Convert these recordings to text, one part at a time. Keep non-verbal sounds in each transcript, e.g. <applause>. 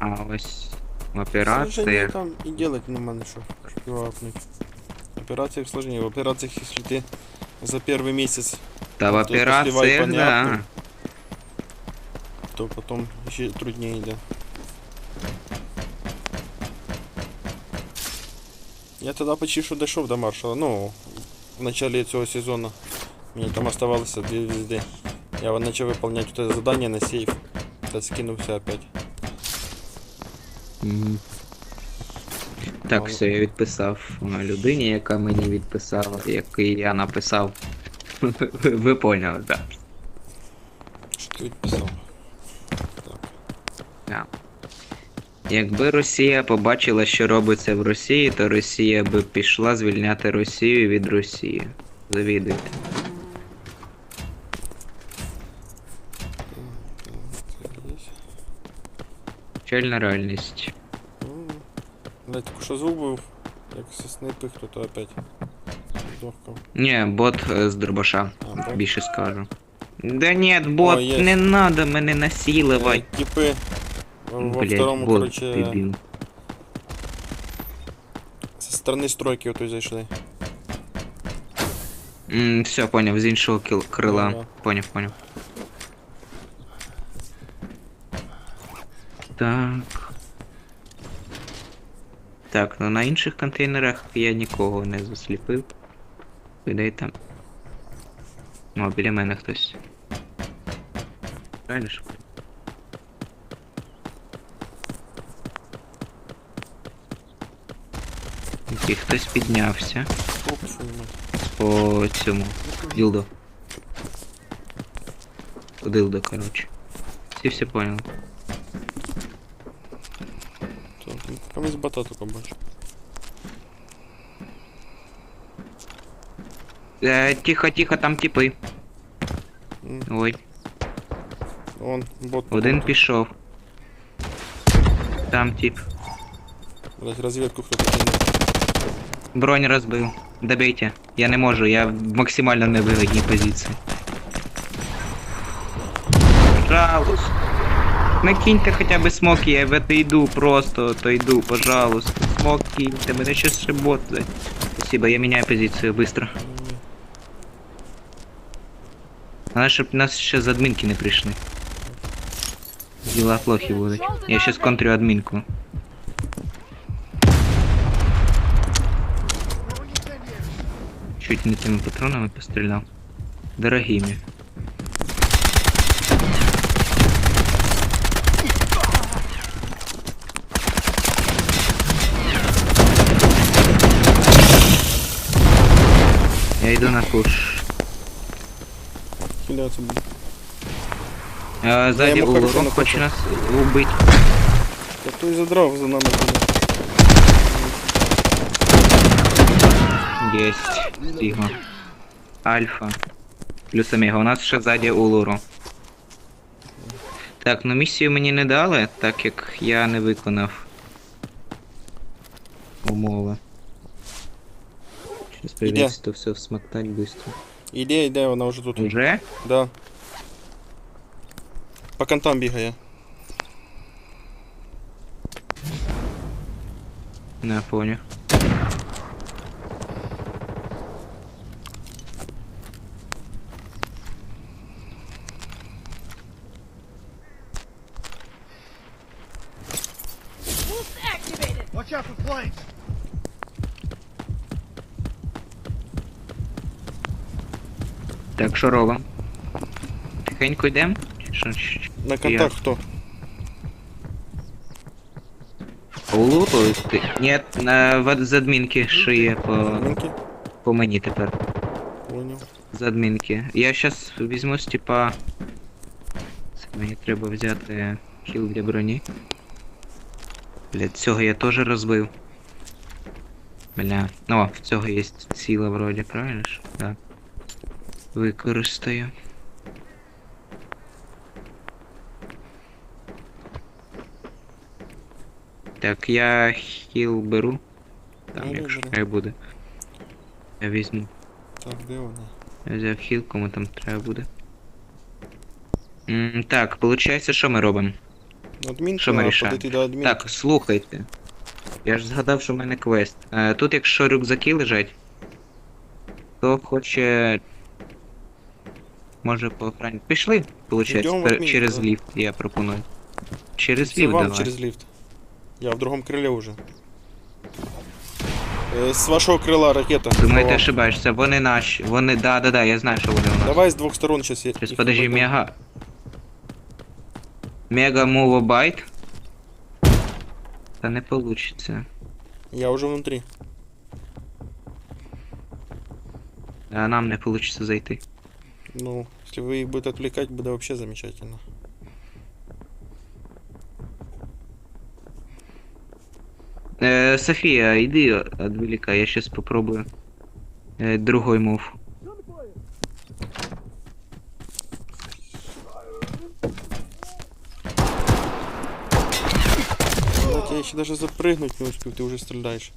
А ось в Сложнее операціях. там и делать нема на что, чтоб его апнуть. В операциях сложнее. В операциях, если ты за первый месяц, Та в то есть после вайпа операціях, не да. апнул, то потом еще труднее идет. Я тогда почти что дошел до маршала, ну, в начале этого сезона. Мне там оставалось две звезды. Я вот начал выполнять вот это задание на сейф. Да скинулся опять. Так, все, я відписав е, людині, яка мені відписала, який я написав. <laughs> Ви поняли, так. Что ты писал? Так. Якби Росія побачила, що робиться в Росії, то Росія би пішла звільняти Росію від Росії. Завідуйте. Печальна реальність. Ну, Блять, только что звук был, як со снайпи кто-то опять. Здохкав. Ні, бот е, з дробаша, А, так? більше скажу. Да ні, бот, О, є. не надо мене насилувати. Э, Типы во Блять, втором, бот, короче, дебіл. со стороны стройки вот той зайшли. М, все, поняв, з іншого кіл- крила. Ага. Поняв, поняв. Так. Так, ну на інших контейнерах я нікого не засліпив. Людей там. О, біля мене хтось. Правильно ж? Окей, хтось піднявся по цьому. Дилдо. Дилдо, короче. Всі все поняли. Так, ну, Комусь бота только больше. Е, тихо, тихо, там типи. М, Ой, Он, бот. один пішов. Там тип. Блять, разведку кто-то кинул. Бронь розбив. Добейте. Я не можу, я в максимально невигідній позиції. Пожалуйста. Накиньте хоча б смоки, я в это йду просто, отойду, пожалуйста. Смок киньте, мене щас работает. Спасибо, я меняю позицию быстро. Надо, щоб нас ще з адмінки не прийшли. Діла плохі будуть. Я щас контрю адмінку. Чуть не теми патронами постріляв. Дорогими. Я йду на куш. Хиляться будет. А, сзади йому хорошо хоче нас убить. Да кто и задрал за нами ходит. Есть. Сигма. Альфа. Плюс омега. У нас ще ззаді Улуру. Так, ну місію мені не дали, так як я не виконав умови. Сейчас придется то все всмоктать быстро. Иди, иди, она уже тут. Уже? Да. По контам бегая. Не, понял. Що робимо? Тихенько йдемо? На контах кто? Улуру? Ти... Ні, на з адмінки шиє по, по мені тепер. Понял. З адмінки. Я щас візьму з типа. Мені треба взяти хіл для броні. Блять, цього я теж розбив. Бля. О, в цього є ціла вроді, правильно ж? Так. Використаю. Так, я хіл беру. Там, Бери, якщо треба буде. Я візьму. Так, где она? Я взяв хіл, кому там треба буде. М, так, получається, що ми робимо? Що ми рішаємо? до адмінки. Так, слухайте. Я ж згадав, що в мене квест. Е, тут, якщо рюкзаки лежать, то хоче. Може по охрані. Пішли, виходить, Йдемо в адмінку, через да. ліфт, я пропоную. Через Це ліфт вам давай. через ліфт. Я в другому крилі вже. Е, З вашого крила ракета. Думаю, ти Ховав. ошибаєшся, вони наші. Вони. Да, да, да, я знаю, що вони у нас. Давай з двох сторон зараз я. Сейчас подожди, мега. Мега мувабайт. Та не получится. Я вже внутрі. А нам не получится зайти. Ну, если вы их будете отвлекать, будет вообще замечательно. Э, София, иди отвлекай, я сейчас попробую. Э, другой мув. Блять, я еще даже запрыгнуть не успел, ты уже стреляешь.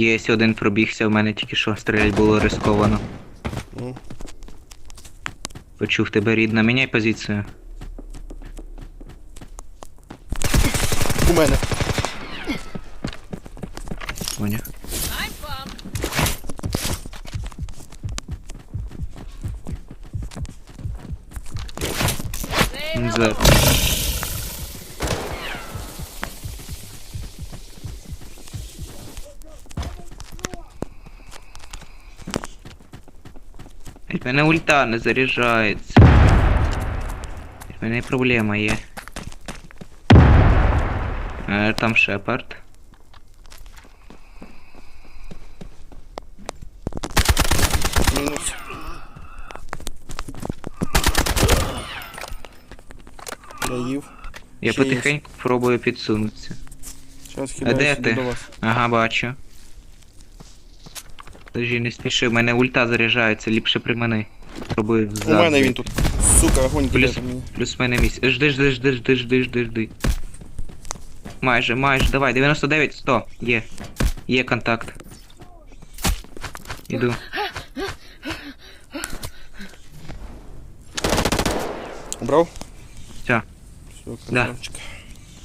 Єсть один пробігся, в мене тільки що стрілять було рисковано. Ну, Почув тебе рідна, міняй позицію. у мене. Поняв. Мене ульта не заряджається. В мене проблема є. Е, там Шепард. Мінус. Я їв. Я Ще потихеньку пробую підсунутися. Зараз А хіба де сюди ти? до вас. Ага, бачу. Подожди, не спіши, в мене ульта заряджається, ліпше при мене. Пробую У взад. мене він тут. Сука, огонь Плюс, кидає мені. плюс мене місць. Жди, жди, жди, жди, жди, жди, жди. Майже, майже, давай, 99, 100. Є. Є контакт. Іду. Убрав? Все, Все, Да. красавчик.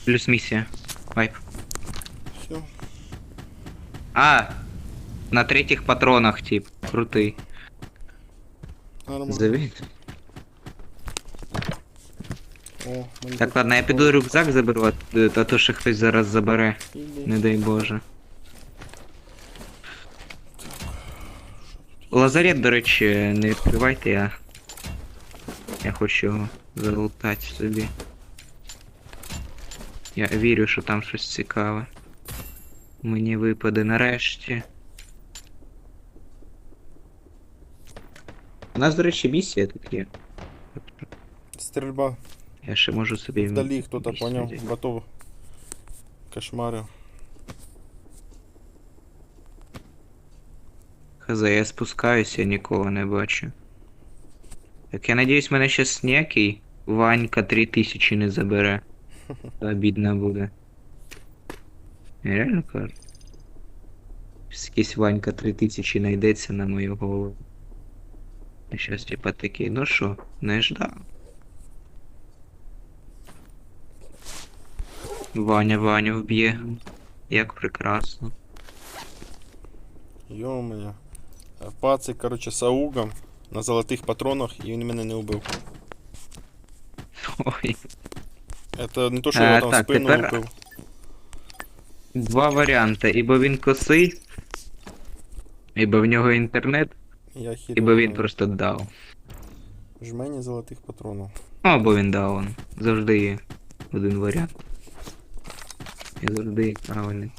плюс місія. Вайп. Все. А! На третіх патронах, тип. Крутий. Нормально. Завід. О, мені Так, тут- ладно, я піду рюкзак заберу, а т- а то ще хтось зараз забере. Іди. Не дай Боже. Лазарет, до речі, не відкривайте, я. Я хочу його залутати собі. Я вірю, що там щось цікаве. Мені випаде нарешті. У нас, до речі, місія тут є. Стрельба. Я ще можу собі. Місію понял. взяти. Готов. Кошмарил. Хз, я спускаюся, нікого не бачу. Так я надіюсь, мене щас ніякий Ванька 3000 не забере. <laughs> Та бідна буде. Я реально кажу. Якийсь Ванька 3000 знайдеться на мою голову. І щас типа такий, ну що, не ждав. Ваня Ваню вб'є. Як прекрасно. Ё-моё. Пацик, короче, с аугом на золотих патронах, і він мене не убив. Ой. Это не то, що А, його там в так, спину тепер- убив. Два варіанти. Ібо він косий, ібо в нього інтернет, Я хір. ібо він просто дав. Жмені золотих патронів. Ну, або він даун. Завжди є один варіант. І завжди є правильний.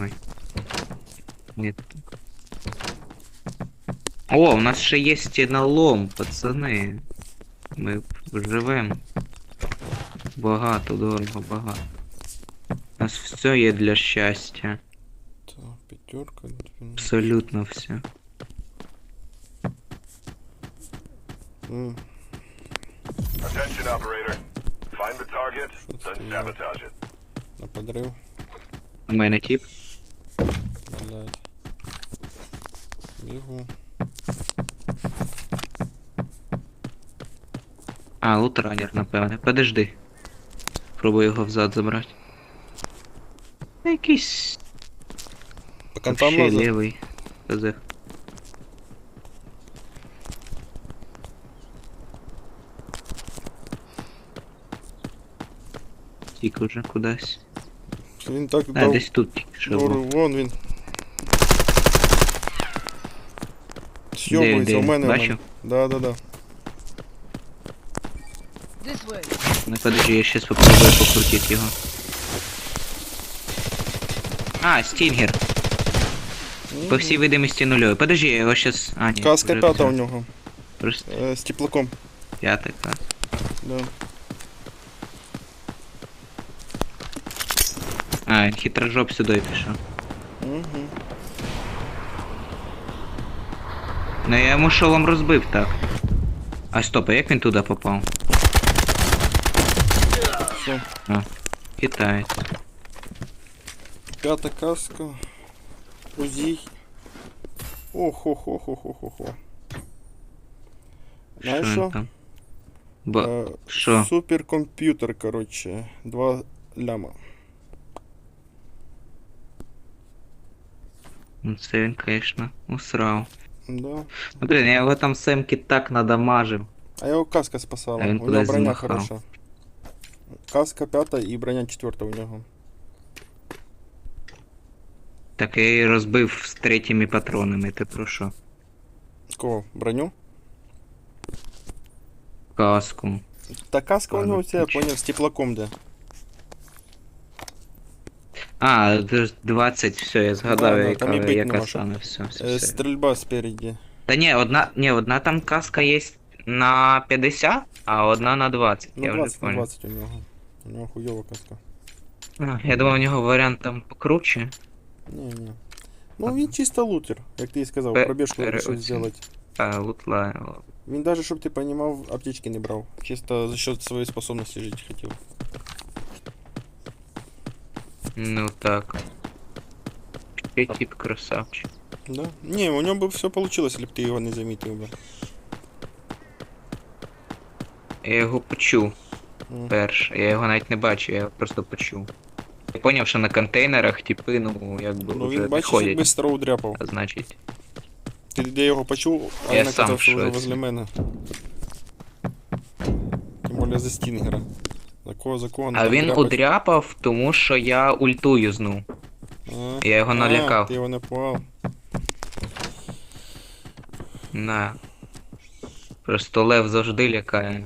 Ой. Ні. О, у нас ще є стіналом, пацани. Ми живемо. Багато, дорого, багато. У нас все є для щастя. Так, пятерка. двенадцать. Абсолютно все. М, Attention, operator. Find the target, then sabotage it. На подрив. У мене тип. Блядь. Бігу. А, лутранер, напевне. Подожди. Пробую його взад забрати. Якийсь контам вообще лазить? лівий. ТЗ. Тік уже кудись. Він так А, дав. десь тут тільки що Ну, був. вон він. Сьобується, у мене. у мене. Бачив? Да, да, да. This way. Ну подожди, я сейчас попробую покрутить його. А, стінгер. По всій видимості нульовий. Подожди, я його щас. А, ні. Каска вже п'ята у нього. Просто Е, з теплаком. п'ятий клас. Да. А, він хитрожоп сюди пішов. Угу. Ну я йому шолом розбив так. А стоп, а як він туди попав? Все. Китаєць. П'ята каска. Узій. ох ох ох ох ох ох ох Знаєш він що? Бо. Е, Що? Суперкомп'ютер, коротше. Два ляма. Ну це він, конечно, усрав. Да. Ну блін, я його там семки так надамажив. А його каска спасала. А він у нього броня змахав. хороша. Каска п'ята і броня четверта у нього. Так я розбив з третіми патронами, ти про що? Кого? Броню? Каску. Та каска у Ладно, нього ця, я ключ. поняв, з теплаком де. А, 20, все, я згадав, Да, да, яка, там і бить яка нема що. саме, все, все, все. Стрільба спереді. Та ні, одна, ні, одна там каска є на 50, а одна на 20, Ну я 20 вже на понял. 20 у нього. У нього хуйова каска. А, Я думав, у нього варіант там покруче. Ні, ні. Ну він чисто лутер, як ти і сказав, Пе- пробіжку вирішив оці. зробити. А, лутла. Він даже, щоб ти понімав, аптечки не брав. Чисто за счет своєї способності жити хотів. Ну так. Ще тип красавчик. Да? Ні, у нього б все вийшло, якщо б ти його не замітив би. Я його почув М. перше. Я його навіть не бачив, я його просто почув. Я поняв, що на контейнерах типи, ну, якби Ну вже він бачиш, ходять. якби старого дряпав. А значить. Ти де його почув, а Я він сам в вже возле мене. Тим більше за стінгера. За кого, за кого А він дряпать? удряпав, тому що я ульту юзнув. А, Я його а, налякав. Ти його напугав. На. Просто лев завжди лякає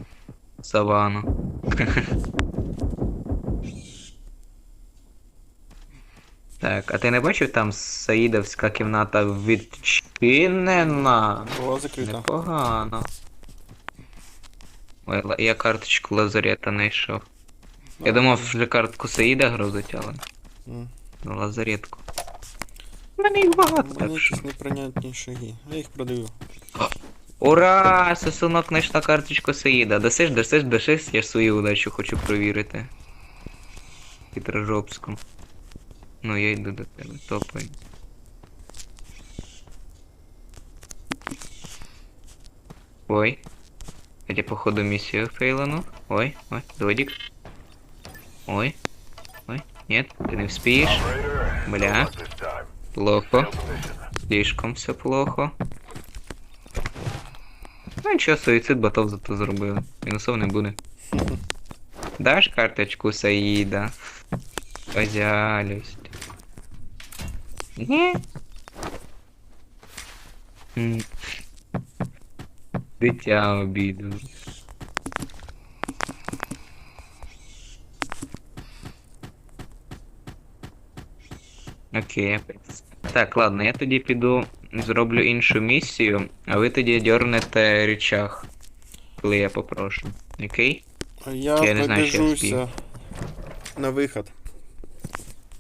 савану. <laughs> Так, а ти не бачив там Саїдовська кімната відчинена? Була закрита. Непогано. Ой, я карточку лазарета знайшов. Я думав, вже картку Саїда грузить, але ну, лазаретку. У мене їх багато, У мене так що. якісь неприйнятні шаги. Я їх продаю. Ура! Сосунок знайшла карточку Саїда. Досиш, досиш, досиш, я ж свою удачу хочу провірити. Хитрожопську. Ну я йду до тебе, топай. Ой. Я походу миссию фейлану. Ой, ой, додик. Ой. Ой, нет, ты не успеешь. Бля. Плохо. Слишком все плохо. Ну нічого, суїцид ботов зато зробили. Мінусов не буде. <laughs> Даш карточку Саїда? Позялюсть. Ні. Дитя обіду. Окей, Так, ладно, я тоді піду зроблю іншу місію, а ви тоді дьорнете речах, коли я попрошу. Окей? А я, Я не знаю, що я побіжуся на виход.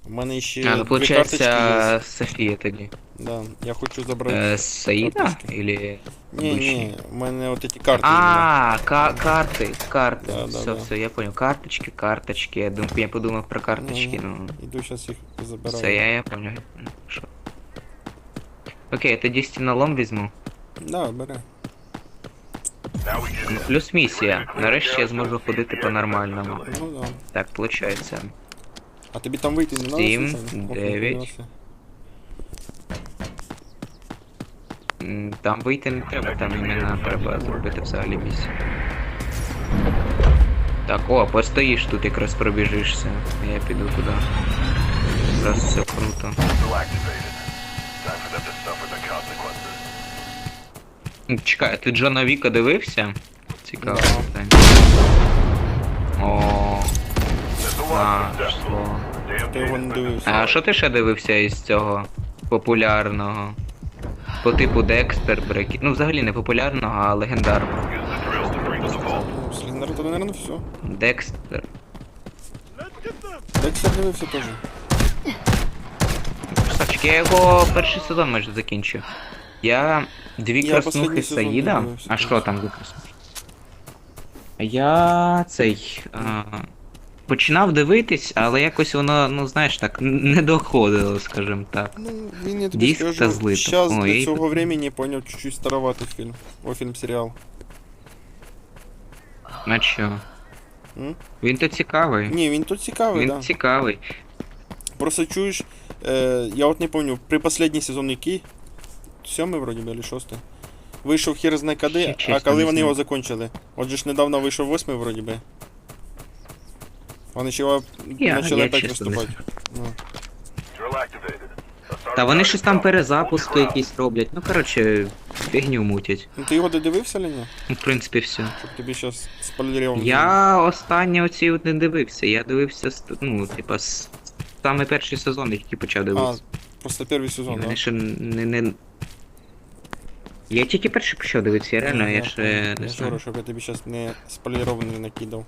У мене ще А, ну дві карточки є. Софія тоді. Да, я хочу забрати. Е, Саїда? Или... ні, обычні? ні, у мене от ці карти. А, ка карти, карти. Да, да, все, да. все, я понял. Карточки, карточки. Я думаю, я подумав про карточки, Мгм. ну. Іду зараз їх забираю. Все, я, я понял. Що? Окей, я тоді стінолом візьму. Да, бери. Ну, Плюс місія. Нарешті я зможу ходити по-нормальному. Ну да. Так, виходить. А тобі там вийти не надо? Сім, случайно? Дев'ять. ніхуя собі. М, Там вийти не треба, там іменно треба зробити взагалі місію. Так, о, постоїш тут, якраз пробіжишся. Я піду туди. Зараз все круто. Чекай, а ти Джона Віка дивився? Цікаво питання. О, а? Ти його не дивився. А що ти ще дивився із цього популярного? По типу Декстер, Брекі. Ну, взагалі не популярного, а легендарного. Ну, з Легендаром то, наверное, все. Декстер. Декстер дивився теж. Красавчик, я його перший сезон майже закінчив. Я дві Я краснухи сезон Саїда. дивився А що там дві краснухи? Я цей. А, починав дивитись, але якось воно, ну знаєш так, не доходило, скажімо так. Ну, він я тобі Диск та скажу, злито. сейчас Ой, для і- цього времени поняв чуть-чуть староватий фільм. О, фільм-серіал. А що? М? Він то цікавий. Ні, він тут цікавий, Він да. цікавий. Просто чуєш, е, я от не помню, при последній сезон який? Сьомий вроді би, чи шостий. Вийшов хер знає Ще а коли не вони знаю. його закончили? Отже ж недавно вийшов восьмий вроді би. Вони ще Я- почали я опять чесно не виступати. Ну. Та вони щось там перезапуски якісь роблять. Ну коротше, фігню мутять. ну ти його додивився чи ні? Ну, в принципі, все. Щоб тобі зараз спойлерів. Я останнє оці от не дивився. Я дивився, з- ну, типа, с- саме перший сезон, який почав А, дивитися. просто перший І сезон, да? ще не, не. Я тільки перший почав дивитися, я реально, я ще я не ж знаю. говорю, щоб я тобі зараз не спойлерований не накидав.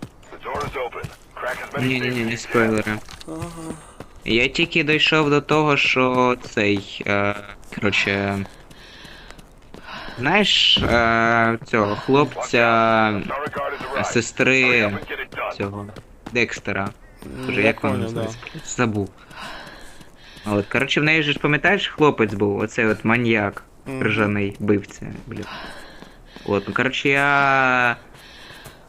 Ні, ні, ні, не спойлери. Ага. Я тільки дійшов до того, що цей. Е, коротше. Знаєш, е, цього хлопця, сестри цього Декстера. Боже, як воно понял, називається? Забув. От, коротше, в неї ж пам'ятаєш, хлопець був, оцей от маньяк, ржаний вбивця, блін. От, ну коротше, я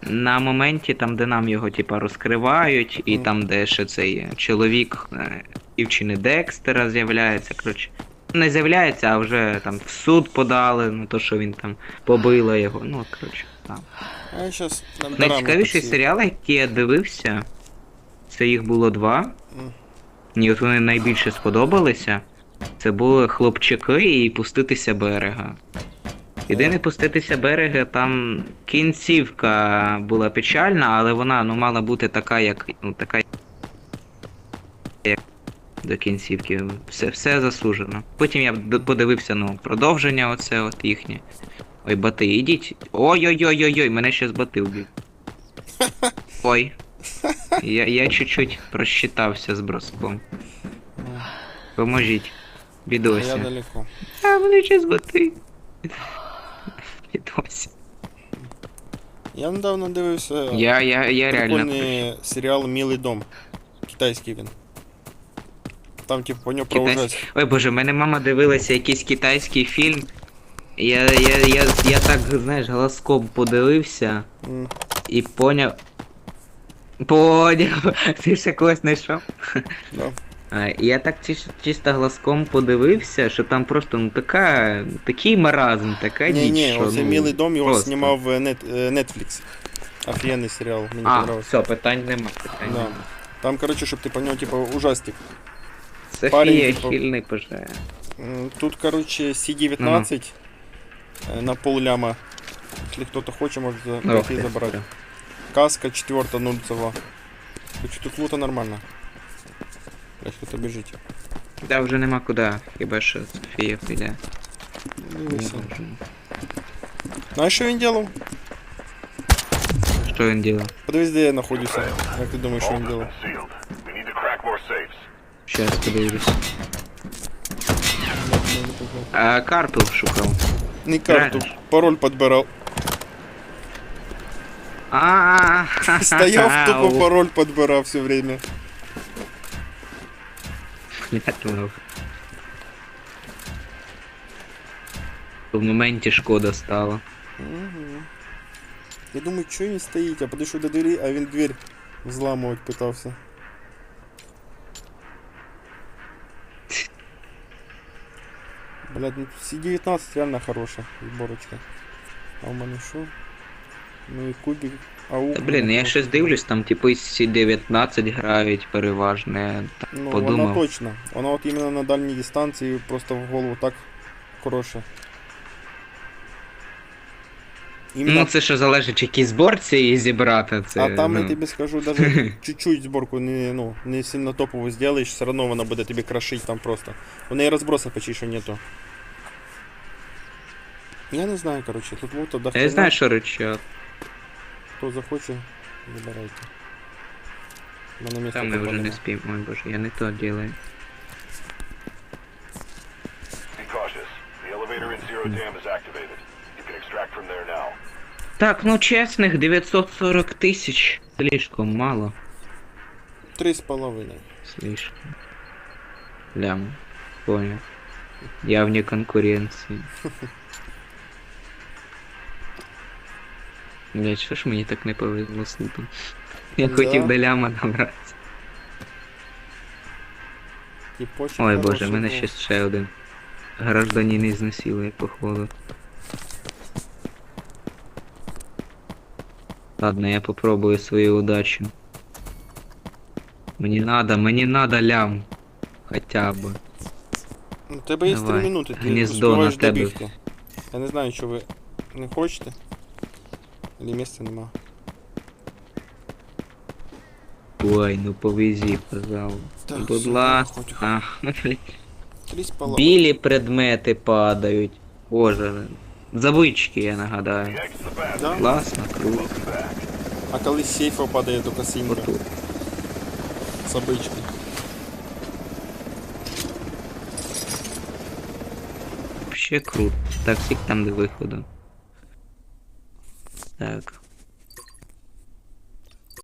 на моменті, там, де нам його, типа, розкривають, і там, де ще цей чоловік е, дівчини Декстера з'являється, коротше. Не з'являється, а вже там в суд подали, ну то, що він там побила його. Ну, коротше, там. А щас нам Найцікавіші серіали, які я дивився, це їх було два. Мені от вони найбільше сподобалися. Це були хлопчики і пуститися берега. Єдине пуститися берега, там кінцівка була печальна, але вона ну мала бути така, як. Ну, така як до кінцівки. Все, все заслужено. Потім я подивився, ну, продовження оце от їхнє. Ой, бати, ідіть. Ой-ой-ой-ой-ой, мене ще з бати. <laughs> Ой. Я, я чуть-чуть просчитався з броском. Поможіть. а Бідося. Я далеко. А, мене ще з бати. Бідося. Я недавно дивився Я, я, я реально. прикольний серіал Мілий дом. Китайський він. Там, типу, по нього про Китайсь- ужас. Ой боже, в мене мама дивилася якийсь китайський фільм. Я, я, я, я так, знаєш, глазком подивився М, і поняв. Поняв. <laughs> Ти ще когось знайшов? Да. А, Я так чисто глазком подивився, що там просто ну така. такий маразм, така Ні, діч, ні, що, оце ну, Мілий дом його просто. знімав е, е, Netflix. Офігенний серіал, мені А, все, питань нема, питань Да. нема. Там, короче, щоб ти поняв, типу, ужастик. Софія Парень, типу, пожеє. Тут, короче, C19 е, на пол ляма. Если кто-то хоче, може прийти забрати. Каска 4 нульцева. Тут лута нормально. Блять, хто біжить. Да, вже нема куди, хіба що Софія піде. Дивися. Знаєш, що він делав? Що він ділав? Подивись, де я знаходжуся. Як ти думаєш, що він делав? Щас подивлюсь. Я б не показав. А карту шукав. Не карту, Правильно. пароль підбирав. А, Стояв, тупо пароль підбирав все время. Я думав. В моменті шкода стало. Угу. Я думаю, що він стоїть, я підійшов до двері, а він дверь взламувати питався. Блядь, ну C19 реально хороша зборочка. А у мене що? Ну і кубик. Та блін, я щось дивлюсь, там типи з 19 грають переважно. Так Ну, вона точно. Вона от іменно на дальній дистанції просто в голову так хороша. Іменно Ну це що залежить, які зборці її зібрати. Це, А там ну, я тобі скажу, даже <laughs> чуть-чуть зборку не, ну, не сильно топову сделаешь, все равно вона буде тобі крошить там просто. У неї розброса почти що нету. Я не знаю, короче, тут вот до Я знаю, що речат. Хто захоче, вибирайте. Мене місця Там ми вже не спім. Ой боже, я не то делаю. Be cautious. The elevator in Zero Dam is activated. You can extract from there now. Так, ну чесних 940 тисяч. Слишком мало. Три з половиною. Слишком. Лям. Понял. Я вне конкуренции. <laughs> Блять, що ж мені так не повезло з лутом? Я Да. хотів до ляма набрати. Ой боже, в мене ще ще один. Гражданин ізнасилує, походу. Ладно, я попробую свою удачу. Мені надо, мені надо лям. Хотя бы. У тебе є 3 Давай. минути, ти Гніздо на тебе. добігти. Я не знаю, що ви не хочете. Или місця нема. Ой, ну повезі, пожалуйста. Так, Будь все, ласка. з половиною. Білі предмети падають. Боже. Забички, я нагадаю. Да? Класно, круто. А коли з сейфа падає тільки синька. Отут. Собички. Вообще круто. Так, скільки там до виходу. Так.